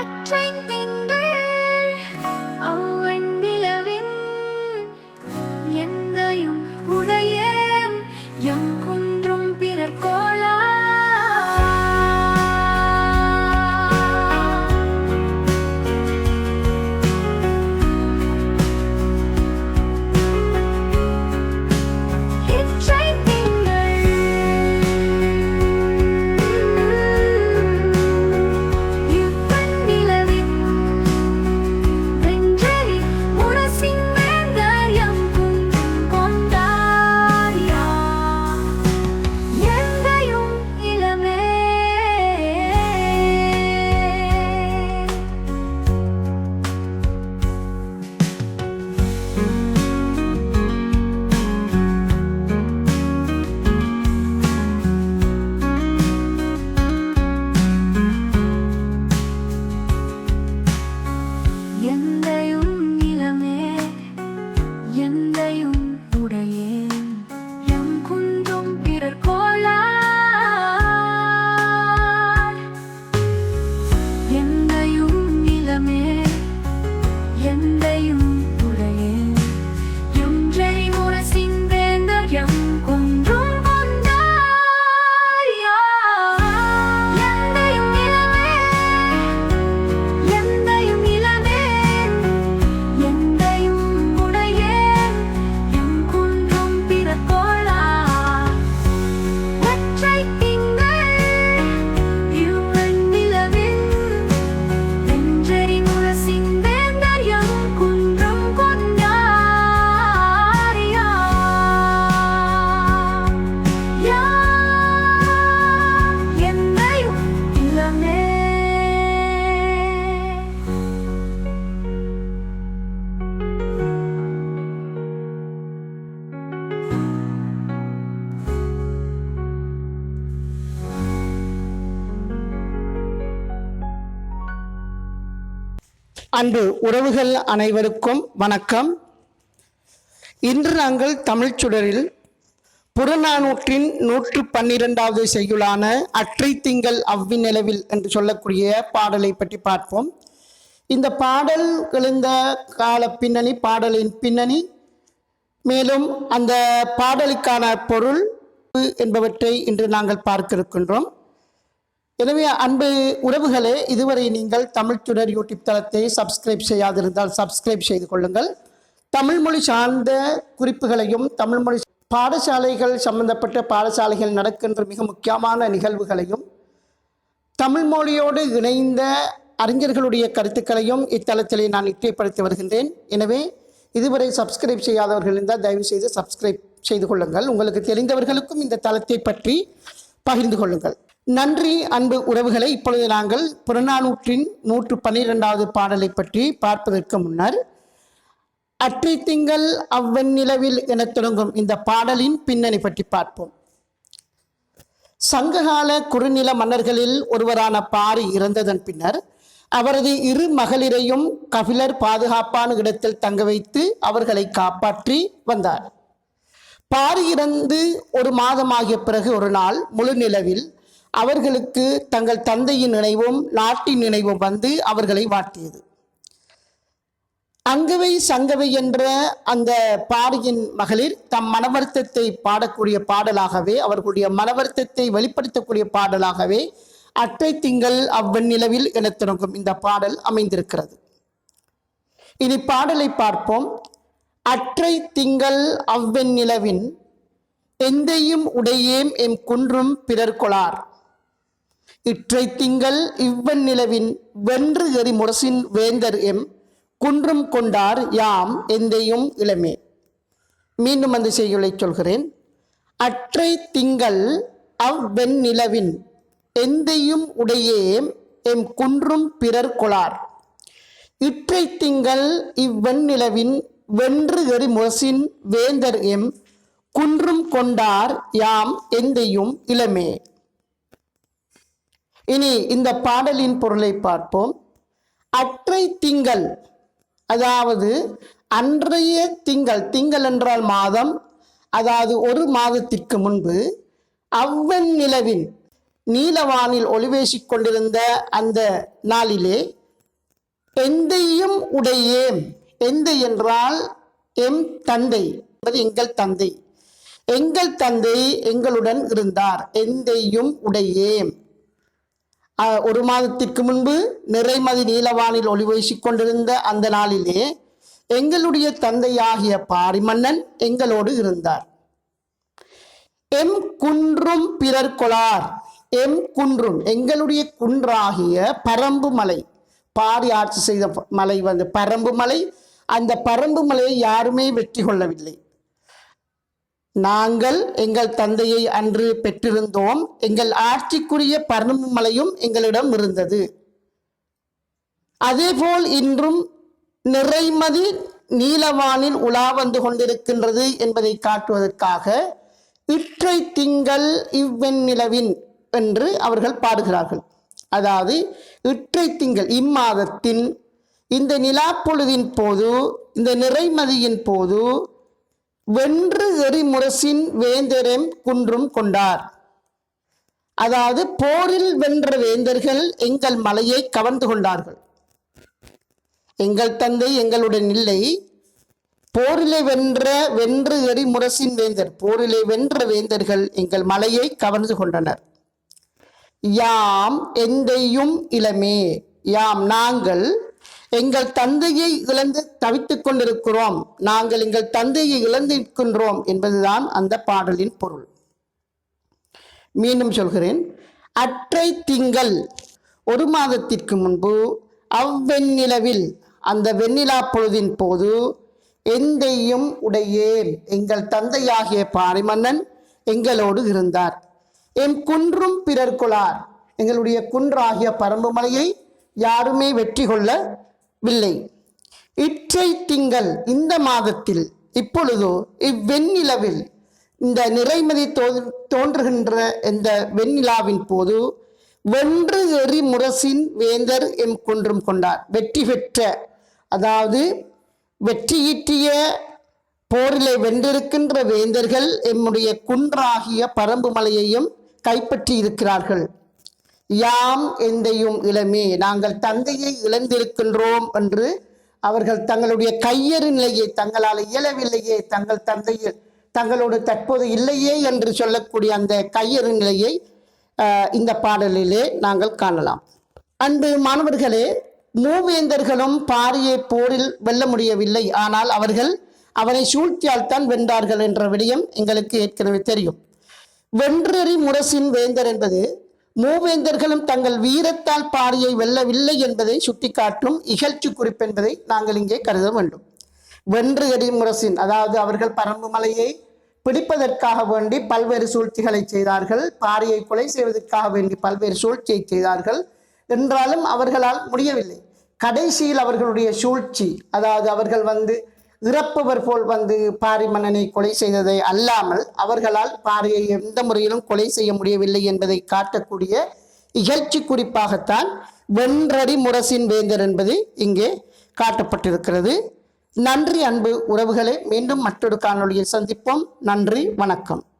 அற்றை அன்பு உறவுகள் அனைவருக்கும் வணக்கம். இன்று நாங்கள் தமிழ்ச் சுடரில் புறநானூற்றின் நூற்று பன்னிரெண்டாவது செய்யுளான அற்றை திங்கள் அவ்விநிலவில் என்று சொல்லக்கூடிய பாடலை பற்றி பார்ப்போம். இந்த பாடல் எழுந்த கால பின்னணி பாடலின் பின்னணி மேலும் அந்த பாடலுக்கான பொருள் என்பவற்றை இன்று நாங்கள் பார்க்க இருக்கின்றோம். எனவே அன்பு உறவுகளே இதுவரை நீங்கள் தமிழ் சுடர் யூடியூப் தளத்தை சப்ஸ்கிரைப் செய்யாதிருந்தால் சப்ஸ்கிரைப் செய்து கொள்ளுங்கள். தமிழ்மொழி சார்ந்த குறிப்புகளையும் தமிழ்மொழி பாடசாலைகள் சம்பந்தப்பட்ட பாடசாலைகள் நடக்கின்ற மிக முக்கியமான நிகழ்வுகளையும் தமிழ்மொழியோடு இணைந்த அறிஞர்களுடைய கருத்துக்களையும் இத்தளத்திலே நான் நிச்சயப்படுத்தி வருகின்றேன். எனவே இதுவரை சப்ஸ்கிரைப் செய்யாதவர்கள் இருந்தால் தயவு செய்து சப்ஸ்கிரைப் செய்து கொள்ளுங்கள். உங்களுக்கு தெரிந்தவர்களுக்கும் இந்த தளத்தை பற்றி பகிர்ந்து கொள்ளுங்கள். நன்றி அன்பு உறவுகளை இப்பொழுது நாங்கள் புறநானூற்றின் நூற்று பன்னிரெண்டாவது பாடலை பற்றி பார்ப்பதற்கு முன்னர் அற்றை திங்கள் அவ்வெண்ணிலவில் எனத் தொடங்கும் இந்த பாடலின் பின்னணி பற்றி பார்ப்போம். சங்ககால குறுநில மன்னர்களில் ஒருவரான பாரி இறந்ததன் பின்னர் அவரது இரு மகளிரையும் கபிலர் பாதுகாப்பான இடத்தில் தங்க வைத்து அவர்களை காப்பாற்றி வந்தார். பாரி இறந்து ஒரு மாதமாகிய பிறகு ஒரு நாள் முழு நிலவில் அவர்களுக்கு தங்கள் தந்தையின் நினைவும் நாட்டின் நினைவும் வந்து அவர்களை வாட்டியது அங்கவை சங்கவை என்ற அந்த பாடியின் மகளிர் தம் மனவருத்தத்தை பாடக்கூடிய பாடலாகவே அவர்களுடைய மனவருத்தத்தை வெளிப்படுத்தக்கூடிய பாடலாகவே அற்றை திங்கள் அவ்வெண்ணிலவில் என தொடங்கும் இந்த பாடல் அமைந்திருக்கிறது. இனி பாடலை பார்ப்போம். அற்றை திங்கள் அவ்வெண்ணிலவின் எந்தையும் உடையேம் எம் குன்றும் பிறர் கொளார் இற்றை திங்கள் இவ்வன் நிலவின் வென்று எறி முரசின் வேந்தர் எம் குன்றும் கொண்டார் யாம் எந்தையும் இளமே. மீண்டும் அந்த செய்யுளை சொல்கிறேன். அற்றை திங்கள் அவ்வெண் நிலவின் எந்தையும் உடையே எம் குன்றும் பிறர் கொளார். இற்றை திங்கள் இவ்வெண் நிலவின் வென்று எறி முரசின் வேந்தர் எம் குன்றும் கொண்டார் யாம் எந்தையும் இளமே. இனி இந்த பாடலின் பொருளை பார்ப்போம். அற்றை திங்கள் அதாவது அன்றைய திங்கள் திங்கள் என்றால் மாதம் அதாவது ஒரு மாதத்திற்கு முன்பு அவ்வன் நிலவின் நீலவானில் ஒளிவேசிக் கொண்டிருந்த அந்த நாளிலே எந்தையும் உடையேம் எந்தை என்றால் எம் தந்தை என்பது எங்கள் தந்தை. எங்கள் தந்தை எங்களுடன் இருந்தார் எந்தையும் உடையேம் ஒரு மாதத்திற்கு முன்பு நிறைமதி நீலவானில் ஒளி வீசிக் கொண்டிருந்த அந்த நாளிலே எங்களுடைய தந்தையாகிய பாரிமன்னன் எங்களோடு இருந்தார். எம் குன்றும் பிறர் கொளார். எம் குன்றும் எங்களுடைய குன்றாகிய பரம்பு மலை. பாரி ஆட்சி செய்த ப- மலை வந்து பரம்பு மலை. அந்த பரம்பு மலையை யாருமே வெற்றி கொள்ளவில்லை. நாங்கள் எங்கள் தந்தையை அன்று பெற்றிருந்தோம். எங்கள் ஆட்சிக்குரிய பரம்பு மலையும் எங்களிடம் இருந்தது. அதேபோல் இன்றும் நிறைமதி நீலவானில் உலா வந்து கொண்டிருக்கின்றது என்பதை காட்டுவதற்காக இற்றை திங்கள் இவ்வெண்ணிலவின் என்று அவர்கள் பாடுகிறார்கள். அதாவது இற்றை திங்கள் இம்மாதத்தின் இந்த நிலாப்பொழுதின் போது இந்த நிறைமதியின் போது வென்று எரிமுரசின் வேந்தரம் குன்றும் கொண்டார். அதாவது போரில் வென்ற வேந்தர்கள் எங்கள் மலையை கவர்ந்து கொண்டார்கள். எங்கள் தந்தை எங்களுடன் இல்லை. போரிலே வென்ற வென்று எரிமுரசின் வேந்தர் போரிலே வென்ற வேந்தர்கள் எங்கள் மலையை கவர்ந்து கொண்டனர். யாம் எந்தையும் இளமே யாம் நாங்கள் எங்கள் தந்தையை இழந்து தவித்துக் கொண்டிருக்கிறோம். நாங்கள் எங்கள் தந்தையை இழந்திருக்கின்றோம் என்பதுதான் அந்த பாடலின் பொருள். மீண்டும் சொல்கிறேன். அற்றை திங்கள் ஒரு மாதத்திற்கு முன்பு அவ்வெண்ணிலவில் அந்த வெண்ணிலா பொழுதின் போது எந்தையும் உடையேன். எங்கள் தந்தையாகிய பாரிமன்னன் எங்களோடு இருந்தார். எம் குன்றும் பிறர் கொளார் எங்களுடைய குன்றாகிய பரம்பு மலையை யாருமே வெற்றி வில்லை. இற்றை திங்கள் இந்த மாதத்தில் இப்பொழுதோ இவ்வெண்ணிலவில் இந்த நிறைமதி தோ- தோன்றுகின்ற இந்த வெண்ணிலாவின் போது வென்று எறி முரசின் வேந்தர் எம் கொன்றும் கொண்டார். வெற்றி பெற்ற அதாவது வெற்றியீட்டிய போரிலே வென்றிருக்கின்ற வேந்தர்கள் எம்முடைய குன்றாகிய பரம்பு மலையையும் கைப்பற்றி இருக்கிறார்கள் யாம் எந்தையும் இளமே. நாங்கள் தந்தையை இழந்திருக்கின்றோம் என்று அவர்கள் தங்களுடைய கையறு நிலையை தங்களால் இயலவில்லையே. தங்கள் தந்தையில் தங்களோடு தற்போது இல்லையே என்று சொல்லக்கூடிய அந்த கையறு நிலையை இந்த பாடலிலே நாங்கள் காணலாம். அன்பு மாணவர்களே மூவேந்தர்களும் பாரியை போரில் வெல்ல முடியவில்லை. ஆனால் அவர்கள் அவனை சூழ்ச்சியால் தான் வென்றார்கள் என்ற விடயம் எங்களுக்கு ஏற்கனவே தெரியும். வென்றறி முரசின் வேந்தர் என்பது மூவேந்தர்களும் தங்கள் வீரத்தால் பாரியை வெல்லவில்லை என்பதை சுட்டிக்காட்டும் இகழ்ச்சி குறிப்பென்பதை நாங்கள் இங்கே கருத வேண்டும். வென்று எறி முரசின் அதாவது அவர்கள் பரம்பு மலையை பிடிப்பதற்காக வேண்டி பல்வேறு சூழ்ச்சிகளை செய்தார்கள். பாரியை கொலை செய்வதற்காக வேண்டி பல்வேறு சூழ்ச்சியை செய்தார்கள். என்றாலும் அவர்களால் முடியவில்லை. கடைசியில் அவர்களுடைய சூழ்ச்சி அதாவது அவர்கள் வந்து இறப்பவர் போல் வந்து பாரி மன்னனை கொலை செய்ததை அல்லாமல் அவர்களால் பாரியை எந்த முறையிலும் கொலை செய்ய முடியவில்லை என்பதை காட்டக்கூடிய இகழ்ச்சி குறிப்பாகத்தான் வென்றடி முரசின் வேந்தர் என்பது இங்கே காட்டப்பட்டிருக்கிறது. நன்றி அன்பு உறவுகளே மீண்டும் மற்றொரு காணொலியில் சந்திப்போம். நன்றி வணக்கம்.